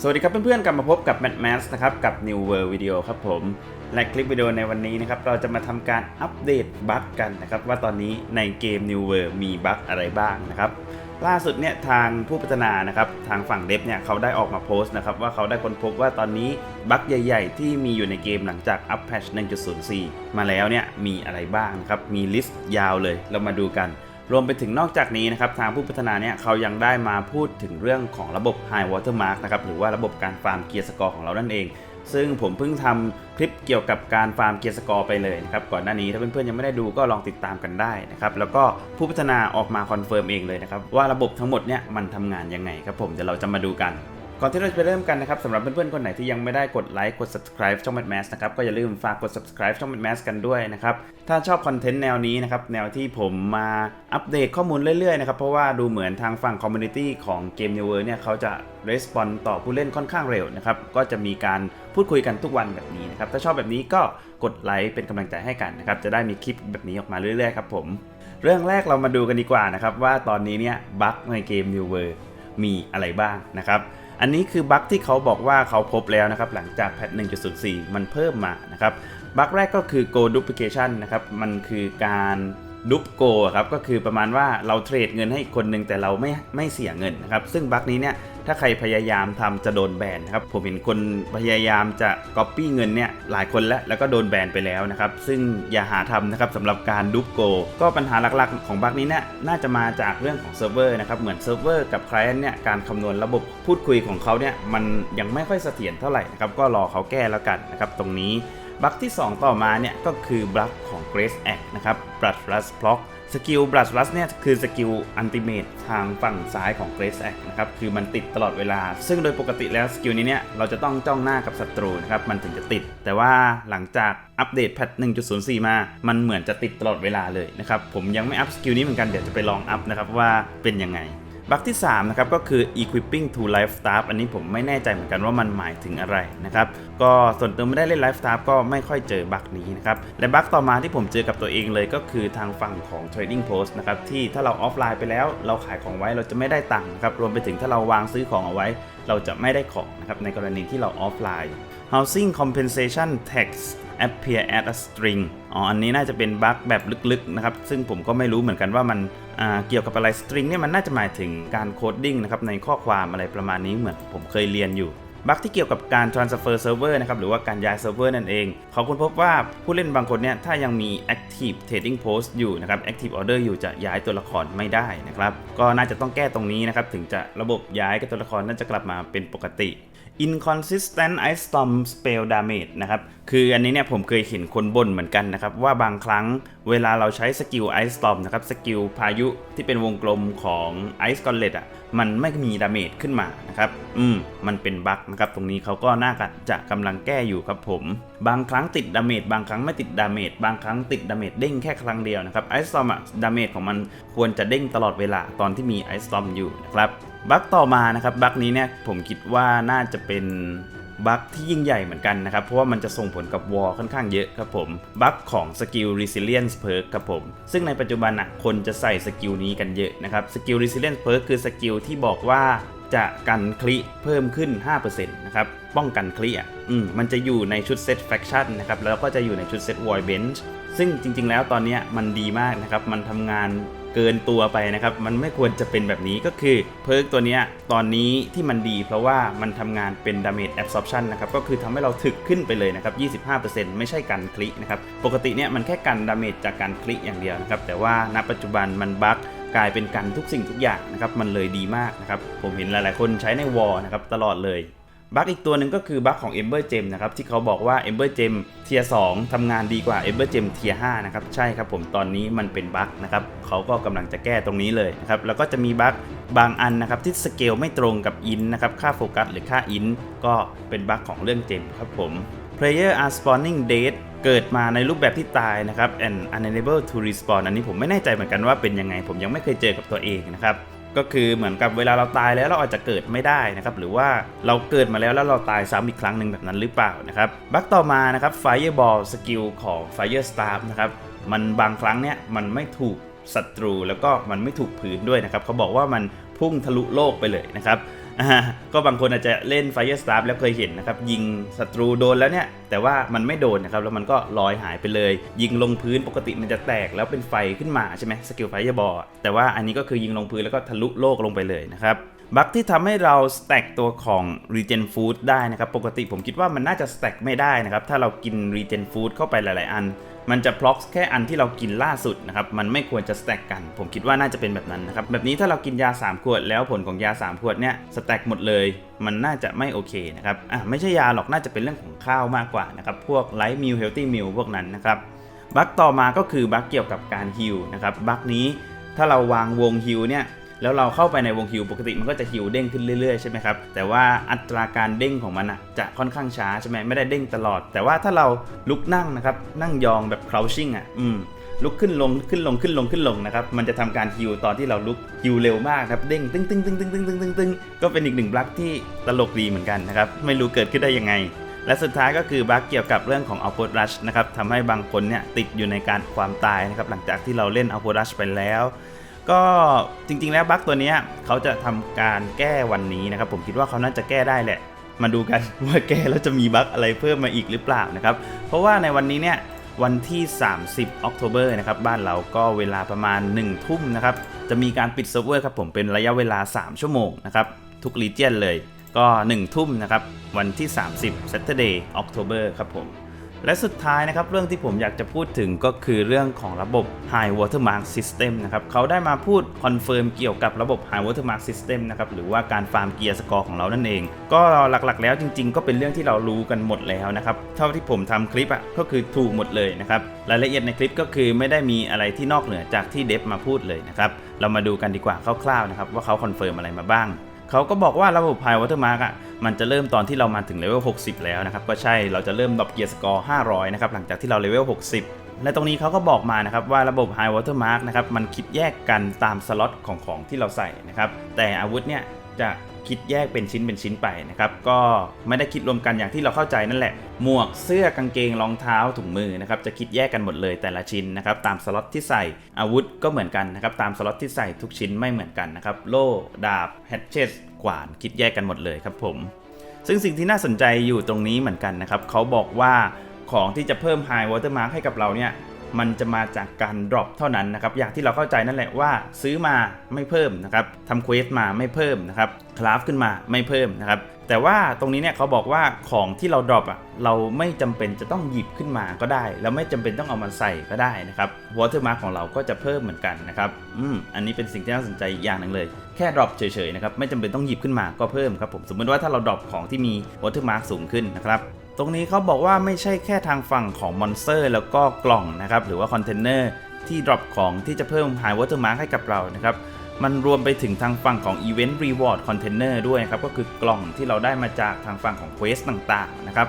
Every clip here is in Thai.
สวัสดีครับเพื่อนๆ กลับมาพบกับ Mad Max นะครับกับ New World Video ครับผม และคลิปวิดีโอในวันนี้นะครับเราจะมาทำการอัปเดตบั๊กกันนะครับว่าตอนนี้ในเกม New World มีบั๊กอะไรบ้างนะครับล่าสุดเนี่ยทางผู้พัฒนานะครับทางฝั่งเดฟเนี่ยเขาได้ออกมาโพสต์นะครับว่าเขาได้ค้นพบว่าตอนนี้บั๊กใหญ่ ๆ ที่มีอยู่ในเกมหลังจากอัปแพช1.04 มาแล้วเนี่ยมีอะไรบ้างครับมีลิสต์ยาวเลยเรามาดูกัน รวมไปถึงนอกจากนี้นะครับทางผู้พัฒนาเนี่ยเขายังได้มาพูดถึงเรื่องของระบบ High Watermark นะครับหรือว่าระบบการฟาร์มเกียร์สกอร์ของเรานั่นเอง ซึ่งผมเพิ่งทำคลิปเกี่ยวกับการฟาร์มเกียร์สกอร์ไปเลยนะครับก่อนหน้านี้ถ้าเพื่อนๆยังไม่ได้ดูก็ลองติดตามกันได้นะครับแล้วก็ผู้พัฒนาออกมาคอนเฟิร์มเองเลยนะครับว่าระบบทั้งหมดเนี่ยมันทำงานยังไงครับผมเดี๋ยวเราจะมาดูกัน ก่อนที่เราจะไปเริ่มกันนะครับสำหรับเพื่อนๆ คนไหนที่ยังไม่ได้กดไลค์กด subscribe ช่อง Mad Max นะครับก็อย่าลืมฝากกด subscribe ช่อง Mad Max กันด้วยนะครับถ้าชอบคอนเทนต์แนวนี้นะครับแนวที่ผมมาอัปเดตข้อมูลเรื่อยๆนะครับเพราะว่าดูเหมือนทางฝั่งคอมมูนิตี้ของเกม New World เนี่ยเขาจะ respond ต่อผู้เล่นค่อนข้างเร็วนะครับก็จะมีการพูดคุยกันทุกวันแบบนี้นะครับถ้าชอบแบบนี้ก็กดไลค์เป็นกำลังใจให้กันนะครับจะได้มีคลิปแบบนี้ออกมาเรื่อยๆครับผมเรื่องแรกเรามาดูกันดีกว่านะครับว่าตอนนี้เนี่ยบั๊กในเกม New World มีอะไรบ้างนะครับ อันนี้คือบั๊กที่เขาบอกว่าเขาพบแล้วนะครับหลังจากแพท 1.04 มันเพิ่มมานะครับบั๊กแรกก็คือ Go Duplication นะครับมันคือการ ดุปโกครับก็คือประมาณว่าเราเทรดเงินให้อีกคนหนึ่งแต่เราไม่ไม่เสียเงินนะครับซึ่งบั๊กนี้เนี่ยถ้าใครพยายามทำจะโดนแบนนะครับผมเห็นคนพยายามจะ Copy เงินเนี่ยหลายคนแล้วแล้วก็โดนแบนไปแล้วนะครับซึ่งอย่าหาทำนะครับสำหรับการดุปโก ก็ปัญหาหลักๆ ของบั๊กนี้เนี่ยน่าจะมาจากเรื่องของเซิร์ฟเวอร์นะครับเหมือนเซิร์ฟเวอร์กับ Client เนี่ยการคำนวณระบบพูดคุยของเขาเนี่ยมันยังไม่ค่อยเสถียรเท่าไหร่นะครับก็รอเขาแก้แล้วกันนะครับตรงนี้ บั๊กที่ 2 ต่อมาเนี่ยก็คือบั๊กของ Grace Act นะครับ Blood Rush Block สกิล Blood Rush เนี่ยคือสกิลอันติเมตทางฝั่งซ้ายของ Grace Act นะครับคือมันติดตลอดเวลา ซึ่งโดยปกติแล้วสกิลนี้เนี่ยเราจะต้องจ้องหน้ากับศัตรูนะครับมันถึงจะติด แต่ว่าหลังจากอัปเดตแพท 1.04 มา มันเหมือนจะติดตลอดเวลาเลยนะครับผมยังไม่อัพสกิลนี้เหมือนกันเดี๋ยวจะไปลองอัพนะครับว่าเป็นยังไง บั๊กที่3นะครับก็คือ equipping to life staff อันนี้ผมไม่แน่ใจเหมือนกันว่ามันหมายถึงอะไรนะครับก็ส่วนตัวไม่ได้เล่น life staff ก็ไม่ค่อยเจอบั๊กนี้นะครับและบั๊กต่อมาที่ผมเจอกับตัวเองเลยก็คือทางฝั่งของ trading post นะครับที่ถ้าเราออฟไลน์ไปแล้ว เราขายของไว้เราจะไม่ได้ตังค์นะครับรวมไปถึงถ้าเราวางซื้อของเอาไว้ เราจะไม่ได้ของนะครับในกรณีที่เราออฟไลน์ housing compensation tax appear as a string อ๋ออันนี้น่าจะเป็นบั๊กแบบลึกๆนะครับซึ่งผมก็ไม่รู้เหมือนกันว่ามันเกี่ยวกับอะไร string เนี่ยมันน่าจะหมายถึงการโคดดิ้งนะครับในข้อความอะไรประมาณนี้เหมือนผมเคยเรียนอยู่บั๊กที่เกี่ยวกับการ transfer server นะครับหรือว่าการย้ายเซิร์ฟเวอร์นั่นเอง เขาค้นพบว่าผู้เล่นบางคนเนี่ยถ้ายังมี active trading post อยู่นะครับ active order อยู่จะย้ายตัวละครไม่ได้นะครับ ก็น่าจะต้องแก้ตรงนี้นะครับถึงจะระบบย้ายกับตัวละครน่าจะกลับมาเป็นปกติ inconsistent ice storm spell damage นะครับ คืออันนี้เนี่ยผมเคยเห็นคนบ่นเหมือนกันนะครับ ว่าบางครั้งเวลาเราใช้สกิล ice storm นะครับ สกิลพายุที่เป็นวงกลมของ ice gauntlet อะมันไม่มีดาเมจขึ้นมานะครับอืมมันเป็นบั๊กนะครับตรงนี้เขาก็น่าจะกำลังแก้อยู่ครับผม บางครั้งติดดาเมจบางครั้งไม่ติดดาเมจบางครั้งติดดาเมจเด้งแค่ครั้งเดียวนะครับไอซ์ซอมอะดาเมจของมันควรจะเด้งตลอดเวลาตอนที่มีไอซ์ซอมอยู่นะครับบั๊กต่อมานะครับบั๊กนี้เนี่ยผมคิดว่าน่าจะเป็น บั๊กที่ยิ่งใหญ่เหมือนกันนะครับ เพราะว่ามันจะส่งผลกับวอลค่อนข้างเยอะครับผม บั๊กของสกิล resilience perk ครับผม ซึ่งในปัจจุบันนะคนจะใส่สกิลนี้กันเยอะนะครับ สกิล resilience perk คือสกิลที่บอกว่าจะกันคลิเพิ่มขึ้น 5%นะครับ ป้องกันคลิอะอืมมันจะอยู่ในชุดเซตแฟคชั่นนะครับ แล้วก็จะอยู่ในชุดเซตวอยเบนช์ซึ่งจริงๆ แล้วตอนเนี้ยมันดีมากนะครับ มันทำงาน เกินตัวไปนะครับ มันไม่ควรจะเป็นแบบนี้ก็คือเพิร์กตัวนี้ตอนนี้ที่มันดีเพราะว่ามันทำงานเป็น damage absorption นะครับ ก็คือทำให้เราถึกขึ้นไปเลยนะครับ 25%ไม่ใช่การคลินะครับ ปกติเนี่ยมันแค่กัน damage จากการคลิอย่างเดียวนะครับ แต่ว่าณปัจจุบันมันบั๊กกลายเป็นกันทุกสิ่งทุกอย่างนะครับ มันเลยดีมากนะครับ ผมเห็นหลายๆ คนใช้ในวอลนะครับตลอดเลย บั๊กอีกตัวหนึ่งก็คือบั๊กของ Ember Gem นะครับที่เขาบอกว่า Ember Gem เทียร์2ทำงานดีกว่า Ember Gem เทียร์5นะครับใช่ครับผมตอนนี้มันเป็นบั๊กนะครับเขาก็กำลังจะแก้ตรงนี้เลยนะครับแล้วก็จะมีบั๊กบางอันนะครับที่สเกลไม่ตรงกับอินนะครับค่าโฟกัสหรือค่าอินก็เป็นบั๊กของเรื่องเจมครับผม Player are spawning dead เกิดมาในรูปแบบที่ตายนะครับ and unable to respawn อันนี้ผมไม่แน่ใจเหมือนกันว่าเป็นยังไง ผมยังไม่เคยเจอกับตัวเองนะครับ ก็คือเหมือนกับเวลาเราตายแล้วเราอาจจะเกิดไม่ได้นะครับหรือว่าเราเกิดมาแล้วแล้วเราตายซ้ำอีกครั้งหนึ่งแบบนั้นหรือเปล่านะครับบัคต่อมานะครับ Fireball สกิลของ Fire s t a r f นะครับมันบางครั้งเนี่ยมันไม่ถูกศัตรูแล้วก็มันไม่ถูกพื้นด้วยนะครับเขาบอกว่ามันพุ่งทะลุโลกไปเลยนะครับ ก็บางคนอาจจะเล่น Fire Staff แล้วเคยเห็นนะครับ ยิงศัตรูโดนแล้วเนี่ย แต่ว่ามันไม่โดนนะครับ แล้วมันก็ลอยหายไปเลย ยิงลงพื้นปกติมันจะแตกแล้วเป็นไฟขึ้นมาใช่ไหมสกิลไฟยบอลแต่ว่าอันนี้ก็คือยิงลงพื้นแล้วก็ทะลุโลกลงไปเลยนะครับบั๊กที่ทำให้เราสแต็กตัวของ Regen Food ได้นะครับ ปกติผมคิดว่ามันน่าจะสแต็กไม่ได้นะครับ ถ้าเรากิน Regen Food เข้าไปหลาย ๆ อัน มันจะพล็อกแค่อันที่เรากินล่าสุดนะครับ มันไม่ควรจะสแต็กกัน ผมคิดว่าน่าจะเป็นแบบนั้นนะครับ แบบนี้ถ้าเรากินยา 3 ขวดแล้วผลของยา 3 ขวดเนี่ยสแต็กหมดเลย มันน่าจะไม่โอเคนะครับ อะไม่ใช่ยาหรอก น่าจะเป็นเรื่องของข้าวมากกว่านะครับ พวกไลท์มิลเฮลตี้มิลพวกนั้นนะครับ บั๊กต่อมาก็คือบั๊กเกี่ยวกับการฮิลนะครับ บั๊กนี้ถ้าเราวางวงฮิลเนี่ย แล้วเราเข้าไปในวงฮิวปกติมันก็จะฮิวเด้งขึ้นเรื่อยๆใช่ไหมครับแต่ว่าอัตราการเด้งของมันอะจะค่อนข้างช้าใช่ไหมไม่ได้เด้งตลอด แต่ว่าถ้าเราลุกนั่งนะครับนั่งยองแบบ crouching อะอืมลุกขึ้นลงขึ้นลงขึ้นลงขึ้นลงนะครับมันจะทำการฮิวตอนที่เราลุกฮิวเร็วมากครับเด้งตึ้งตึ้งตึ้งตึ้งตึ้งตึ้งตึ้งตึ้งก็เป็นอีกหนึ่งบลักที่ตลกดีเหมือนกันนะครับไม่รู้เกิดขึ้นได้ยังไง และสุดท้ายก็คือบั๊กเกี่ยวกับเรื่องของ output rush นะครับทำให้บางคนเนี่ยติดอยู่ในการความตายนะครับหลังจากที่เราเล่น output rush ไปแล้ว ก็จริงๆแล้วบั๊กตัวนี้เขาจะทำการแก้วันนี้นะครับ ผมคิดว่าเขาน่าจะแก้ได้แหละ มาดูกันว่าแก้แล้วจะมีบั๊กอะไรเพิ่มมาอีกหรือเปล่านะครับ เพราะว่าในวันนี้เนี่ยวันที่ 30ออกโทเบอร์นะครับ บ้านเราก็เวลาประมาณ 1 ทุ่มนะครับ จะมีการปิดเซิร์ฟเวอร์ครับผมเป็นระยะเวลา 3 ชั่วโมงนะครับ ทุกรีเจียนเลย ก็ 1 ทุ่มนะครับ วันที่ 30 Saturday October ครับผม และสุดท้ายนะครับเรื่องที่ผมอยากจะพูดถึงก็คือเรื่องของระบบ High Watermark System นะครับเขาได้มาพูดคอนเฟิร์มเกี่ยวกับระบบ High Watermark System นะครับหรือว่าการฟาร์มเกียร์สกอร์ของเรานั่นเอง ก็หลักๆ แล้วจริง ๆ ก็เป็นเรื่องที่เรารู้กันหมดแล้วนะครับเท่าที่ผมทำคลิปอะก็คือถูกหมดเลยนะครับรายละเอียดในคลิปก็คือไม่ได้มีอะไรที่นอกเหนือจากที่เดฟมาพูดเลยนะครับเรามาดูกันดีกว่าคร่าวๆนะครับว่าเขาคอนเฟิร์มอะไรมาบ้างเขาก็บอกว่าระบบ High Watermark อะ มันจะเริ่มตอนที่เรามาถึงเลเวล 60 แล้วนะครับ ก็ใช่เราจะเริ่มดรอปเกียร์สกอร์ 500 นะครับ หลังจากที่เราเลเวล 60 และตรงนี้เขาก็บอกมานะครับว่าระบบ High Watermark นะครับ มันคิดแยกกันตามสล็อตของของที่เราใส่นะครับ แต่อาวุธเนี่ยจะ คิดแยกเป็นชิ้นเป็นชิ้นไปนะครับก็ไม่ได้คิดรวมกันอย่างที่เราเข้าใจนั่นแหละ หมวกเสื้อกางเกงรองเท้าถุงมือนะครับจะคิดแยกกันหมดเลยแต่ละชิ้นนะครับตามสล็อตที่ใส่อาวุธก็เหมือนกันนะครับตามสล็อตที่ใส่ทุกชิ้นไม่เหมือนกันนะครับโล่ดาบแฮตเชตขวานคิดแยกกันหมดเลยครับผม ซึ่งสิ่งที่น่าสนใจอยู่ตรงนี้เหมือนกันนะครับเขาบอกว่าของที่จะเพิ่ม High Watermark ให้กับเราเนี่ย มันจะมาจากการ drop เท่านั้นนะครับอย่างที่เราเข้าใจนั่นแหละว่าซื้อมาไม่เพิ่มนะครับทำเควสมาไม่เพิ่มนะครับคราฟขึ้นมาไม่เพิ่มนะครับแต่ว่าตรงนี้เนี่ยเขาบอกว่าของที่เรา drop อะเราไม่จำเป็นจะต้องหยิบขึ้นมาก็ได้ แล้วไม่จำเป็นต้องเอามาใส่ก็ได้นะครับ watermark ของเราก็จะเพิ่มเหมือนกันนะครับอืมอันนี้เป็นสิ่งที่น่าสนใจอีกอย่างหนึ่งเลย แค่ drop เฉยๆนะครับไม่จำเป็นต้องหยิบขึ้นมาก็เพิ่มครับผมสมมติว่าถ้าเรา drop ของที่มี watermark สูงขึ้นนะครับ ตรงนี้เขาบอกว่าไม่ใช่แค่ทางฝั่งของมอนสเตอร์ แล้วก็กล่องนะครับ หรือว่าคอนเทนเนอร์ที่ drop ของที่จะเพิ่ม High Watermark ให้กับเรานะครับ มันรวมไปถึงทางฝั่งของ Event Reward Container ด้วยครับ ก็คือกล่องที่เราได้มาจากทางฝั่งของ Quest ต่างๆ นะครับ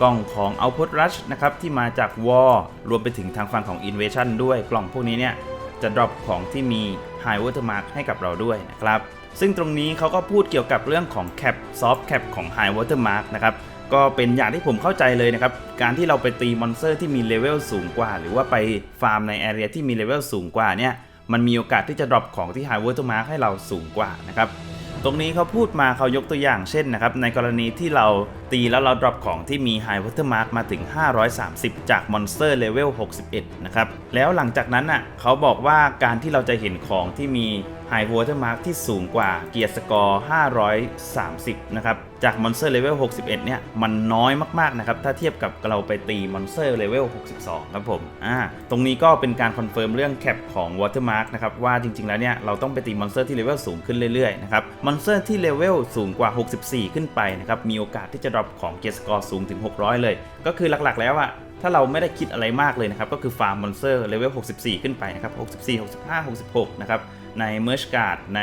กล่องของ Output Rush นะครับ ที่มาจาก War รวมไปถึงทางฝั่งของ Invasion ด้วย กล่องพวกนี้เนี่ยจะ drop ของที่มี High Watermark ให้กับเราด้วยนะครับ ซึ่งตรงนี้เขาก็พูดเกี่ยวกับเรื่องของ Cap Soft Cap ของ High Watermark นะครับ ก็เป็นอย่างที่ผมเข้าใจเลยนะครับ การที่เราไปตีมอนสเตอร์ที่มีเลเวลสูงกว่า หรือว่าไปฟาร์มในแอเรียที่มีเลเวลสูงกว่าเนี่ยมันมีโอกาสที่จะดรอปของที่ High Watermark ให้เราสูงกว่านะครับตรงนี้เขาพูดมาเขายกตัวอย่างเช่นนะครับ ในกรณีที่เราตีแล้วเราดรอปของที่มี High Watermark มาถึง 530 จากมอนสเตอร์เลเวล61 นะครับ แล้วหลังจากนั้นอะเขาบอกว่าการที่เราจะเห็นของที่มี High Watermark ที่สูงกว่าเกียร์สกอร์ 530 นะครับ จากมอนสเตอร์เลเวล 61 เนี่ย มันน้อยมากๆ นะครับ ถ้าเทียบกับเราไปตีมอนสเตอร์เลเวล 62 ครับผม อ่า ตรงนี้ก็เป็นการคอนเฟิร์มเรื่องแคปของ Watermark นะครับ ว่าจริงๆ แล้วเนี่ย เราต้องไปตีมอนสเตอร์ที่เลเวลสูงขึ้นเรื่อยๆ นะครับ มอนสเตอร์ที่เลเวลสูงกว่า 64 ขึ้นไปนะครับ มีโอกาสที่จะดรอปของเกียร์สกอร์สูงถึง 600 เลย ก็คือหลักๆ แล้วอะ ถ้าเราไม่ได้คิดอะไรมากเลยนะครับ ก็คือฟาร์มมอนสเตอร์เลเวล 64 ขึ้นไปนะครับ 64 65 66 นะครับ ในเมอร์ชการ์ดใน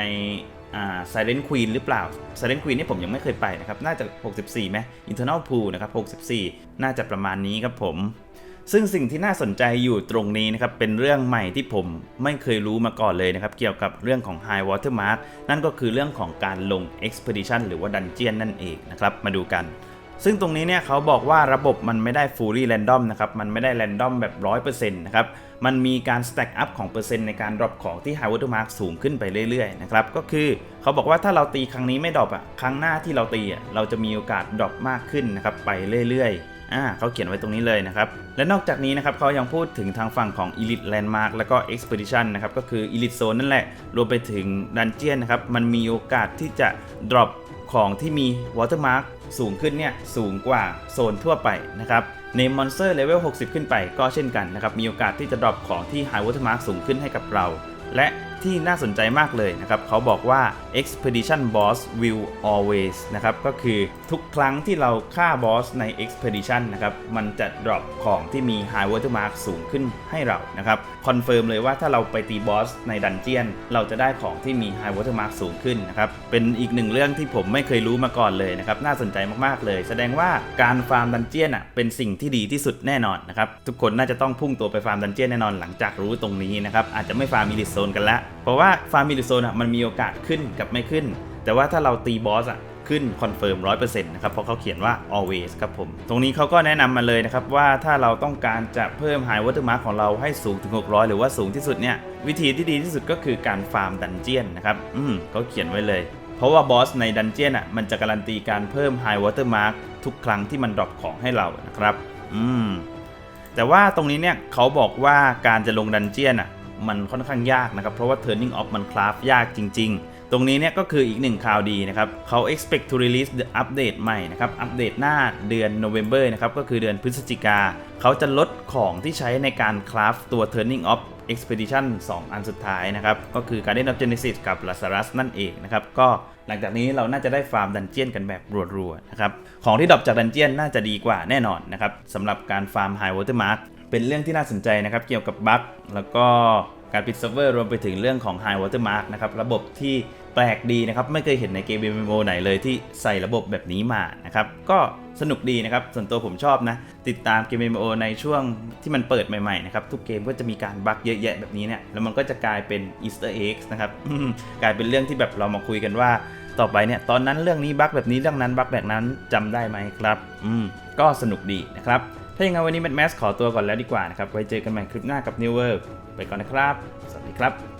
อ่า Silent Queen หรือเปล่า Silent Queen นี่ผมยังไม่เคยไปนะครับ น่าจะ 64ไหม Internal Pool นะครับ 64 น่าจะประมาณนี้ครับผม ซึ่งสิ่งที่น่าสนใจอยู่ตรงนี้นะครับ เป็นเรื่องใหม่ที่ผมไม่เคยรู้มาก่อนเลยนะครับ เกี่ยวกับเรื่องของ High Watermark นั่นก็คือเรื่องของการลง Expedition หรือว่า Dungeon นั่นเองนะครับ มาดูกัน ซึ่งตรงนี้เนี่ยเขาบอกว่าระบบมันไม่ได้ fully random นะครับ มันไม่ได้ random แบบ 100%นะครับ มันมีการ stack up ของเปอร์เซ็นต์ในการ drop ของที่ high watermark สูงขึ้นไปเรื่อยๆนะครับ ก็คือเขาบอกว่าถ้าเราตีครั้งนี้ไม่ drop อะ ครั้งหน้าที่เราตีอะ เราจะมีโอกาส drop มากขึ้นนะครับไปเรื่อยๆอ่าเขาเขียนไว้ตรงนี้เลยนะครับ และนอกจากนี้นะครับเขายังพูดถึงทางฝั่งของ Elite Landmark แล้วก็ Expedition นะครับ ก็คือ Elite Zone นั่นแหละ รวมไปถึง Dungeon นะครับ มันมีโอกาสที่จะ drop ของที่มี Watermark สูงขึ้นเนี่ยสูงกว่าโซนทั่วไปนะครับในมอนสเตอร์เลเวล60 ขึ้นไปก็เช่นกันนะครับมีโอกาสที่จะดรอปของที่ High Watermark สูงขึ้นให้กับเรา และ ที่น่าสนใจมากเลยนะครับ เขาบอกว่า Expedition Boss will always นะครับ ก็คือทุกครั้งที่เราฆ่าบอสใน Expedition นะครับ มันจะ drop ของที่มี High Watermark สูงขึ้นให้เรานะครับคอนเฟิร์มเลยว่าถ้าเราไปตีบอสในดันเจียน เราจะได้ของที่มี High Watermark สูงขึ้นนะครับ เป็นอีกหนึ่งเรื่องที่ผมไม่เคยรู้มาก่อนเลยนะครับ น่าสนใจมากๆเลย แสดงว่าการฟาร์มดันเจียนอะเป็นสิ่งที่ดีที่สุดแน่นอนนะครับ ทุกคนน่าจะต้องพุ่งตัวไปฟาร์มดันเจียนแน่นอนหลังจากรู้ตรงนี้นะครับอาจจะไม่ฟาร์มมิลิโซนกันละเพราะว่าฟาร์มมิลิโซนอะมันมีโอกาสขึ้นกับไม่ขึ้น แต่ว่าถ้าเราตีบอสอะขึ้นคอนเฟิร์ม100%นต์นะครับเพราะเขาเขียนว่า always ครับผม ตรงนี้เขาก็แนะนำมาเลยนะครับว่าถ้าเราต้องการจะเพิ่ม high watermark ของเราให้สูงถึง 600 หรือว่าสูงที่สุดเนี่ย วิธีที่ดีที่สุดก็คือการฟาร์มดันเจียนนะครับอืมเขาเขียนไว้เลย เพราะว่าบอสในดันเจียนอะมันจะการันตีการเพิ่ม high watermark ทุกครั้งที่มันดรอปของให้เรานะครับ อืมแต่ว่าตรงนี้เนี่ยเขาบอกว่าการจะลงดันเจียนอะ มันค่อนข้างยากนะครับ เพราะว่า turning off มันคราฟยากจริง ๆ ตรงนี้เนี่ยก็คืออีกหนึ่งข่าวดีนะครับเขา expect to release the update ใหม่นะครับ อัปเดตหน้าเดือน November นะครับ ก็คือเดือนพฤศจิกา เขาจะลดของที่ใช้ในการคราฟตัว turning off expedition 2 อันสุดท้ายนะครับ ก็คือ Garden of Genesis กับ Lazarus นั่นเองนะครับ ก็หลังจากนี้เราน่าจะได้ฟาร์มดันเจียนกันแบบรัวๆนะครับ ของที่ดรอปจากดันเจียนน่าจะดีกว่าแน่นอนนะครับสำหรับการฟาร์ม High Watermark เป็นเรื่องที่น่าสนใจนะครับ เกี่ยวกับบั๊กแล้วก็การปิดเซิร์ฟเวอร์รวมไปถึงเรื่องของ High Watermark นะครับ ระบบที่แปลกดีนะครับ ไม่เคยเห็นในเกม MMO ไหนเลยที่ใส่ระบบแบบนี้มานะครับ ก็สนุกดีนะครับ ส่วนตัวผมชอบนะ ติดตามเกม MMO ในช่วงที่มันเปิดใหม่ๆนะครับ ทุกเกมก็จะมีการบั๊กเยอะแยะแบบนี้เนี่ย แล้วมันก็จะกลายเป็น Easter eggs นะครับ กลายเป็นเรื่องที่แบบเรามาคุยกันว่า ต่อไปเนี่ย ตอนนั้นเรื่องนี้บั๊กแบบนี้เรื่องนั้นบั๊กแบบนั้นจำได้ไหมครับ อืม ก็สนุกดีนะครับ ถ้าอย่างนั้นวันนี้แมทแมสขอตัวก่อนแล้วดีกว่านะครับ ไว้เจอกันใหม่คลิปหน้ากับ New World ไปก่อนนะครับ สวัสดีครับ